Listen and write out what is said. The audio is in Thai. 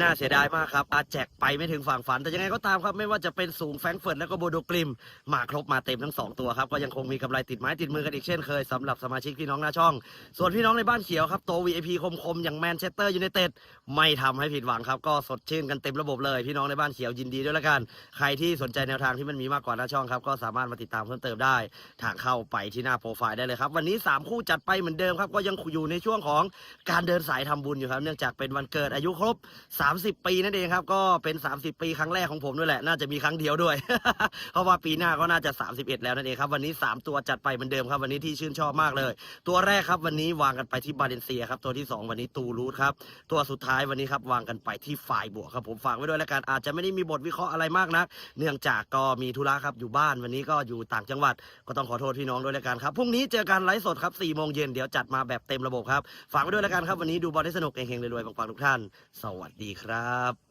น่าเสียดายมากครับ อาแจกไปไม่ถึงฝั่งฝัน แต่ยังไงก็ตามครับ ไม่ว่าจะเป็นสูงแฟรงเฟิร์ตแล้วก็โบโดกริม มาครบมาเต็มทั้งสองตัวครับ ก็ยังคงมีกำไรติดไม้ติดมือกันอีกเช่นเคยสำหรับสมาชิกพี่น้องหน้าช่อง ส่วนพี่น้องในบ้านเขียวครับโต VIP คมๆอย่างแมนเชสเตอร์ยูไนเต็ดไม่ทำให้ผิดหวังครับก็สดชื่นกันเต็มระบบเลย พี่น้องในบ้านเขียวยินดีด้วยละกัน ใครที่สนใจแนวทางที่มันมีมากกว่าหน้าช่องครับก็สามารถมาติดตามเพิ่มเติมได้ ทางเข้าไปที่หน้าโปรไฟล์ได้เลยครับวันนี้ 3 คู่จัดไปเหมือนเดิมครับก็ยังอยู่ในช่วงของการเดินสายทำบุญอยู่ครับ เนื่องจากเป็นวันเกิดอายุครบ30 ปีนั่นเองครับ ก็เป็น 30 ปีครั้งแรกของผมด้วยแหละ น่าจะมีครั้งเดียวด้วย เพราะว่าปีหน้าก็น่าจะ 31 แล้วนั่นเองครับวันนี้ 3 ตัวจัดไปเหมือนเดิมครับ วันนี้ที่ชื่นชอบมากเลย ตัวแรกครับวันนี้วางกันไปที่บาเลนเซียครับตัวที่ 2 วันนี้ตูรูทครับตัวสุดท้ายวันนี้ครับวางกันไปที่ฝ่ายบวกครับผมฝากไว้ด้วยแล้วกันอาจจะไม่ได้มีบทวิเคราะห์อะไรมากนัก เนื่องจากก็มีธุระครับอยู่บ้านวันนี้ก็อยู่ต่างจังหวัดก็ต้องขอโทษพี่น้องด้วยแล้วกันครับพรุ่งนี้เจอกันไลฟ์สดครับ4โมงเย็นเดี๋ยวจัดมาแบบเต็มระบบครับฝากไว้ด้วยแล้วกันครับวันนี้ดูบอลได้สนุกเฮงๆรวยๆปังๆทุกท่าน สวัสดีครับ